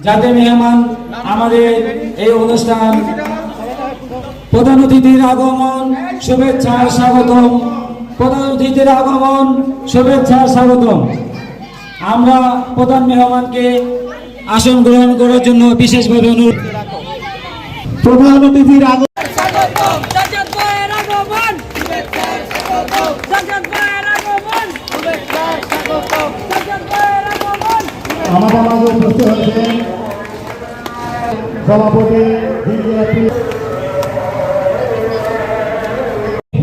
যাতে মেহমান আমাদের এই অনুষ্ঠান প্রধান অতিথির আগমন শুভেচ্ছা স্বাগতম। প্রধান অতিথির আগমন শুভেচ্ছা স্বাগতম। আমরা প্রধান মেহমানকে আসন গ্রহণ করার জন্য বিশেষভাবে অনুরোধ প্রধান অতিথির আগমন। আমাদের মাঝে উপস্থিত হয়েছেন সভাপতি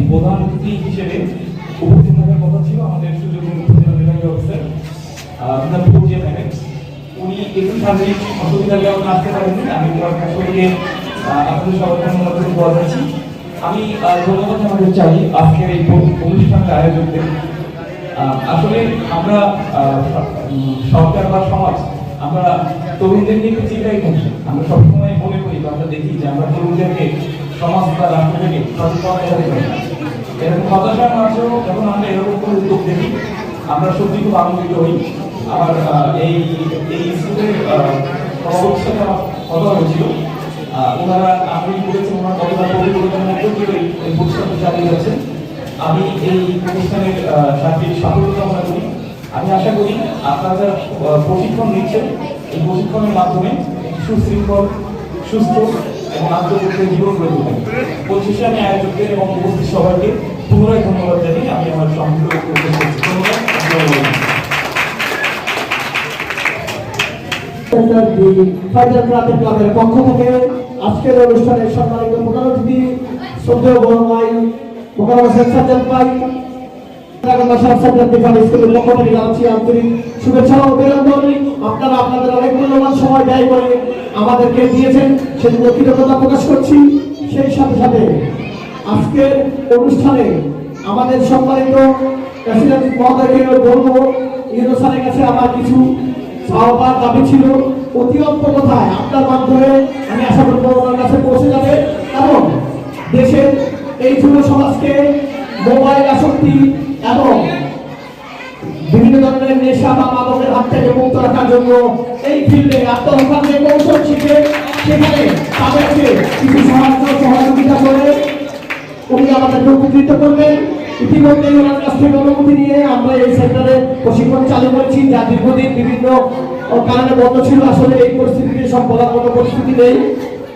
প্রধান অতিথি হিসেবে কথা ছিল আমাদের সুযোগ উপজেলা অফিসার মিনাপুর যে উনি একটু শারীরিক অসুবিধার কারণে আসতে পারেননি আমি সবাইকে আপনাদের সবাইকে আমি ধন্যবাদ জানাতে চাই আজকের এই অনুষ্ঠানটা আয়োজকদের। আহ, আসলে আমরা সরকার বা সমাজ, আমরা তরুণদের নিয়ে চিন্তাই থাকি। আমরা সবসময় মনে করি বা আমরা দেখি যে আমরা তরুণদেরকে, সমাজ বা রাষ্ট্র থেকে সচেতন পারি না। এরকম হতাশার মাঝেও যখন আমরা এরকম কোনো উদ্যোগ দেখি, আমরা সত্যি খুব আনন্দিত হই। আর এই এই স্কুলের আমার কথা হয়েছিল ওনারা আগ্রহী করেছেন ওনার কতটা পরিবর্তনের মধ্যে এই- এই চালিয়ে যাচ্ছেন। আমি এই প্রতিষ্ঠানের ছাত্রীর সাফল্য কামনা করি। আমি আশা করি আপনারা যারা প্রশিক্ষণ নিচ্ছেন। এই প্রশিক্ষণের মাধ্যমে সুশৃঙ্খল সুস্থ এবং আত্মপক্ষে জীবন গড়ে তোলেন পরিশেষে আমি আয়োজকদের এবং উপস্থিত সবাইকে পুনরায় ধন্যবাদ জানিয়ে আমি আমার ফাইটার ক্লাবের ক্লাবের পক্ষ থেকে আজকের অনুষ্ঠানের সম্মানিত প্রধান অতিথি শ্রদ্ধেয় বড় মোকারম হোসেন সাজ্জাদ ভাই ঢাকা শাহ সাজ্জাদ আপনারা আপনাদের অনেক সময় ব্যয় করে আমাদেরকে দিয়েছেন সেজন্য কৃতজ্ঞতা করছি। সেই সাথে সাথে আজকের অনুষ্ঠানে আমাদের সম্মানিত প্রেসিডেন্ট মহোদয়কে বলব ইউনুসানের কাছে আমার কিছু চাওয়ার দাবি ছিল। অতি অল্প কথায় আপনার মাধ্যমে আমি আশা করব ওনার কাছে পৌঁছে যাবে। এই যুব সমাজকে মোবাইল আসক্তি এবং বিভিন্ন ধরনের নেশা বা মাদকের হাত থেকে মুক্ত রাখার জন্য এই ফিল্ডে আত্মরক্ষার কৌশল শিখে সেখানে তাদেরকে কিছু সাহায্য সহযোগিতা করে উনি আমাদেরকে উপকৃত করবেন। ইতিমধ্যে ওনার কাছ থেকে অনুমতি নিয়ে আমরা এই সেন্টারে প্রশিক্ষণ চালু করেছি, যা দীর্ঘদিন বিভিন্ন কারণে বন্ধ ছিল। আসলে এই পরিস্থিতিতে সব বলার মতো পরিস্থিতি নেই।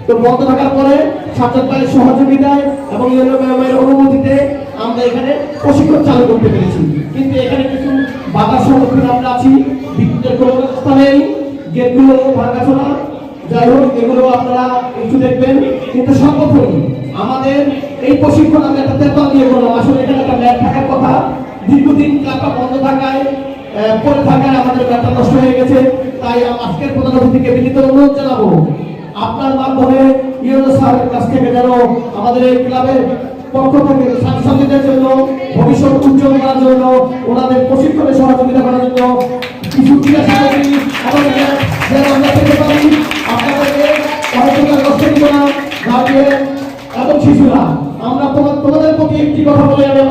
তো বন্ধ থাকার পরে ছাত্র ভাইয়ের সহযোগিতায় এবং ইউনো ম্যামের অনুমতিতে আমরা এখানে প্রশিক্ষণ চালু করতে পেরেছি। কিন্তু এখানে কিছু বাধার সম্মুখীন আমরা আছি। বিদ্যুতের কোনো ব্যবস্থা নেই, গেটগুলো ভাঙাচোরা। যাই হোক, এগুলো আপনারা একটু দেখবেন। কিন্তু সর্বোপরি আমাদের এই প্রশিক্ষণ আমি একটা তেতল দিয়ে বললাম। আসলে এখানে একটা ল্যাব থাকার কথা। দীর্ঘদিন ক্লাবটা বন্ধ থাকায় পড়ে থাকায় আমাদের ল্যাবটা নষ্ট হয়ে গেছে। তাই আজকের প্রধান অতিথিকে বিনীত অনুরোধ জানাব আপনার মাধ্যমে স্যারের কাছ থেকে আমাদের এই ক্লাবের পক্ষ থেকে ছাত্রছাত্রীদের জন্য ভবিষ্যৎ উজ্জ্বল করার জন্য, ওনাদের প্রশিক্ষণে সহযোগিতা করার জন্য কিছু আমরা না আমরা তোমার- বলে আমি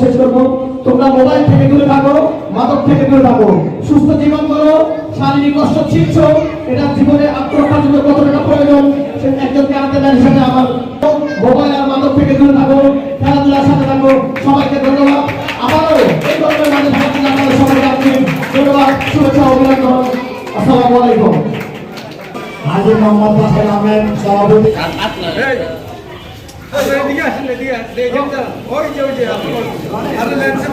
শেষ করব। তোমরা মোবাইল থেকে দূরে থাকো, মাদক থেকে দূরে থাকো। সুস্থ জীবন করো শারীরিক কষ্ট শিখছো এটা জীবনে আত্মরক্ষার জন্য কত প্রয়োজন সে একজন ক্যারাতে ম্যান হিসেবে আমার মোবাইল আর মাদক থেকে দূরে থাকো খেলাধুলার সাথে থাকো সবাইকে ধন্যবাদ আবারও এই ধরনের মাঝে আপনাদের সবাইকে আজকে ধন্যবাদ শুভেচ্ছা অভিনন্দন আসসালামু আলাইকুম হাজি মোহাম্মদ বাসের আহমেদ সভাপতি ওই যে ওই যে আরে লেন্সে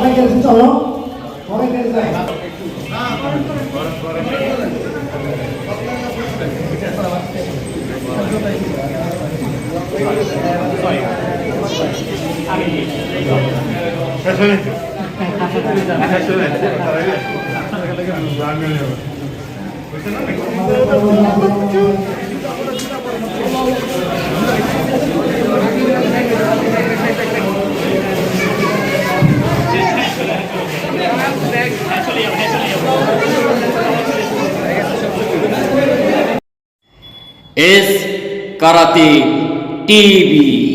সবাই কেসে চলো সবাই কেসে এস কারাতে টিভি।